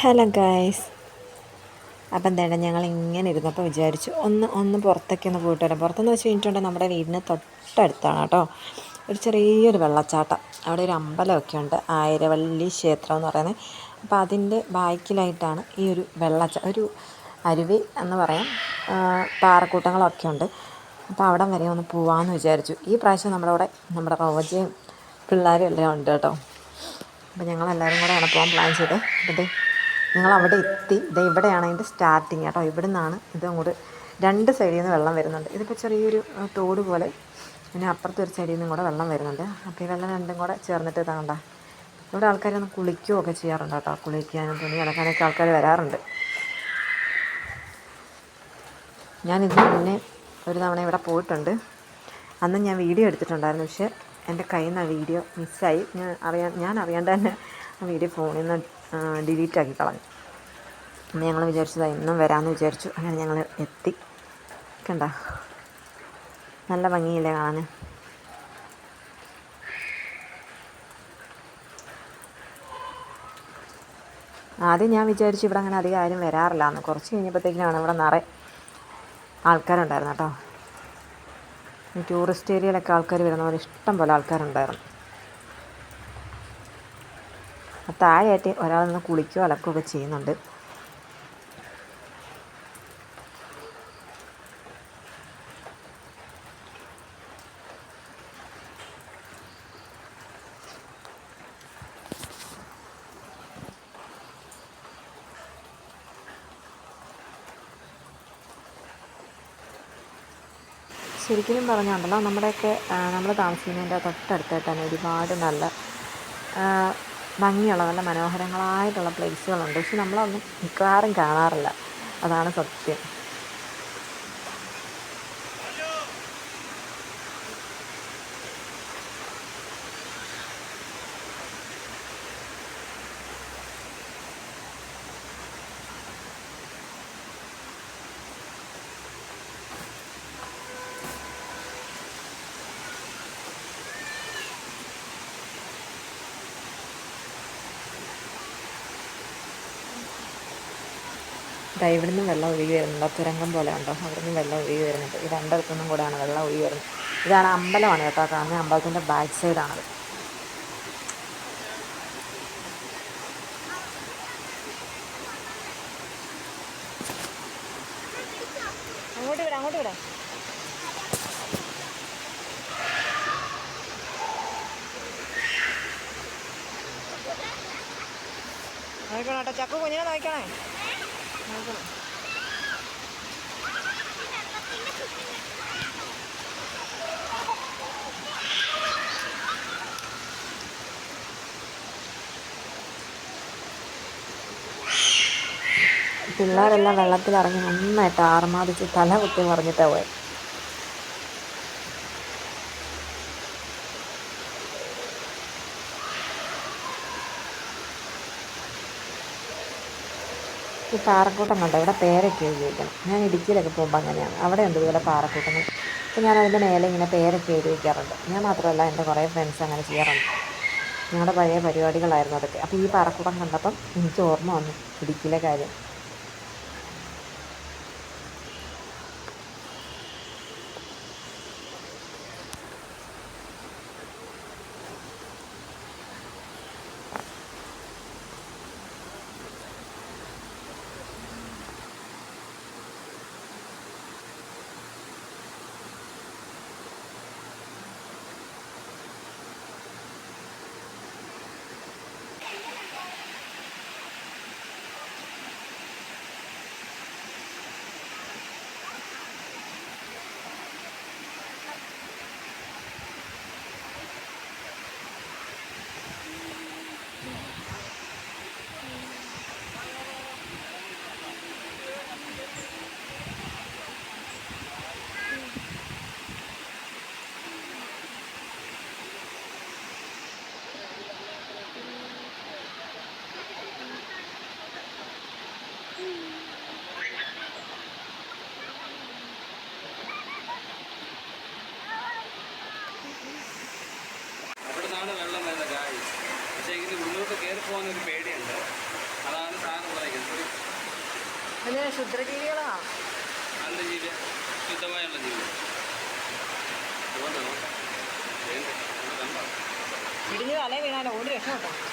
Hello guys. അപ്പം എന്താണ് ഞങ്ങൾ ഇങ്ങനെ ഇരുന്നപ്പോൾ വിചാരിച്ചു ഒന്ന് ഒന്ന് പുറത്തൊക്കെ ഒന്ന് പോയിട്ട് വരാം. പുറത്തെന്ന് വെച്ച് കഴിഞ്ഞിട്ടുണ്ടെങ്കിൽ നമ്മുടെ വീടിന് തൊട്ടടുത്താണ് കേട്ടോ. ഒരു ചെറിയൊരു വെള്ളച്ചാട്ടം. അവിടെ ഒരു അമ്പലമൊക്കെ ഉണ്ട്. ആയിരവള്ളി ക്ഷേത്രം എന്ന് പറയുന്നത്. അപ്പോൾ അതിന്റെ ബാക്കിലായിട്ടാണ് ഈ ഒരു വെള്ളച്ച ഒരു അരുവി എന്ന് പറയാം. പാറക്കൂട്ടങ്ങളൊക്കെ ഉണ്ട്. അപ്പോൾ അവിടം വരെ ഒന്ന് പോവാമെന്ന് വിചാരിച്ചു. ഈ പ്രാവശ്യം നമ്മുടെ നമ്മുടെ റോജയും പിള്ളേരും എല്ലാം ഉണ്ട് കേട്ടോ. അപ്പോൾ ഞങ്ങളെല്ലാവരും കൂടെയാണ് പോകാൻ പ്ലാൻ ചെയ്തത് അപ്പോൾ ഞങ്ങൾ അവിടെ എത്തി. ഇത് ഇവിടെയാണ് അതിന്റെ സ്റ്റാർട്ടിങ് കേട്ടോ. ഇവിടെ നിന്നാണ് ഇത് അങ്ങോട്ട് രണ്ട് സൈഡിൽ നിന്ന് വെള്ളം വരുന്നുണ്ട്. ഇതിപ്പോൾ ചെറിയൊരു തോട് പോലെ പിന്നെ അപ്പുറത്തെ ഒരു സൈഡിൽ നിന്നും കൂടെ വെള്ളം വരുന്നുണ്ട്. അപ്പോൾ ഈ വെള്ളം രണ്ടും കൂടെ ചേർന്നിട്ട് ഇതാണ്ട ഇവിടെ ആൾക്കാരൊന്ന് കുളിക്കുകയൊക്കെ ചെയ്യാറുണ്ട് കേട്ടോ. കുളിക്കാനും തുണി അലക്കാനൊക്കെ ആൾക്കാർ വരാറുണ്ട്. ഞാൻ മുന്നേ ഒരു തവണ ഇവിടെ പോയിട്ടുണ്ട്. അന്ന് ഞാൻ വീഡിയോ എടുത്തിട്ടുണ്ടായിരുന്നു. പക്ഷേ എന്റെ കയ്യിൽ നിന്ന് ആ വീഡിയോ മിസ്സായി ഞാൻ അറിയാൻ ഞാൻ അറിയാണ്ട് തന്നെ ആ വീഡിയോ ഫോണിൽ നിന്ന് ഡിലീറ്റ് ആക്കി കളഞ്ഞു. അന്ന് ഞങ്ങൾ വിചാരിച്ചത് ഇന്നും വരാമെന്ന് വിചാരിച്ചു. അങ്ങനെ ഞങ്ങൾ എത്തി. കണ്ട? നല്ല ഭംഗിയില്ലേ കാണാൻ ആദ്യം ഞാൻ വിചാരിച്ചു ഇവിടെ അങ്ങനെ അധികം ആരും വരാറില്ല എന്ന് കുറച്ച് കഴിഞ്ഞപ്പോഴത്തേക്കിനാണ് ഇവിടെ നിറയെ ആൾക്കാരുണ്ടായിരുന്നു കേട്ടോ. ടൂറിസ്റ്റ് ഏരിയയിലൊക്കെ ആൾക്കാർ വരുന്ന പോലെ ഇഷ്ടം പോലെ ആൾക്കാരുണ്ടായിരുന്നു. താഴെയായിട്ട് ഒരാൾ നിന്ന് കുളിക്കുകയോ അലക്കുകയൊക്കെ ചെയ്യുന്നുണ്ട്. ശരിക്കും പറഞ്ഞുണ്ടല്ലോ നമ്മുടെയൊക്കെ നമ്മൾ താമസിക്കുന്നതിന്റെ തൊട്ടടുത്തായിട്ട് തന്നെ ഒരുപാട് നല്ല ഭംഗിയുള്ള നല്ല മനോഹരങ്ങളായിട്ടുള്ള പ്ലേസുകളുണ്ട് പക്ഷെ നമ്മളതൊന്നും മിക്കവാറും കാണാറില്ല. അതാണ് സത്യം. ഇതാ ഇവിടെ നിന്നും വെള്ളം ഒഴുകി വരുന്നുണ്ട്. തുരങ്കം പോലെ ഉണ്ടോ അവിടെ നിന്നും വെള്ളം ഒഴുകി വരുന്നുണ്ട്. ഈ രണ്ടിടത്തുനിന്നും കൂടെയാണ് വെള്ളം ഒഴുകി വരുന്നത്. ഇതാണ് അമ്പലമാണ് കേട്ടോ. കാണുന്നത് അമ്പലത്തിന്റെ ബാക്ക് സൈഡാണത് അങ്ങോട്ട് വിടാം അങ്ങോട്ട് വിടാം. നോക്കണോട്ടോ ചക്ക കുഞ്ഞിനെ നോക്കണേ പിള്ളേരെല്ലാം വെള്ളത്തിലിറങ്ങി നന്നായിട്ട് ആർമാദിച്ച് തല കുത്തി മറിഞ്ഞിട്ടാണ് പോയത് ഈ പാറക്കൂട്ടം കണ്ടോ? ഇവിടെ പേരൊക്കെ എഴുതി ഞാൻ ഇടുക്കിയിലൊക്കെ പോകുമ്പോൾ അങ്ങനെയാണ്. അവിടെ ഉണ്ട് ഇതുപോലെ പാറക്കൂട്ടങ്ങൾ. അപ്പോൾ ഞാൻ അതിന്റെ മേലെ ഇങ്ങനെ പേരൊക്കെ എഴുതി വയ്ക്കാറുണ്ട് ഞാൻ മാത്രമല്ല എന്റെ കുറേ ഫ്രണ്ട്സ് അങ്ങനെ ചെയ്യാറുണ്ട്. ഞങ്ങളുടെ പഴയ പരിപാടികളായിരുന്നു അതൊക്കെ. അപ്പോൾ ഈ പാറക്കൂട്ടം കണ്ടപ്പം എനിക്ക് ഓർമ്മ വന്നു ഇടുക്കിയിലെ കാര്യം. ക്ഷുദ്രജീവികളാണ് നല്ല ജീവി ശുദ്ധമായുള്ള ജീവി ഇടിഞ്ഞ് തലേ വീണാലോ ഒരു രക്ഷപ്പെട്ടോ? ഓടി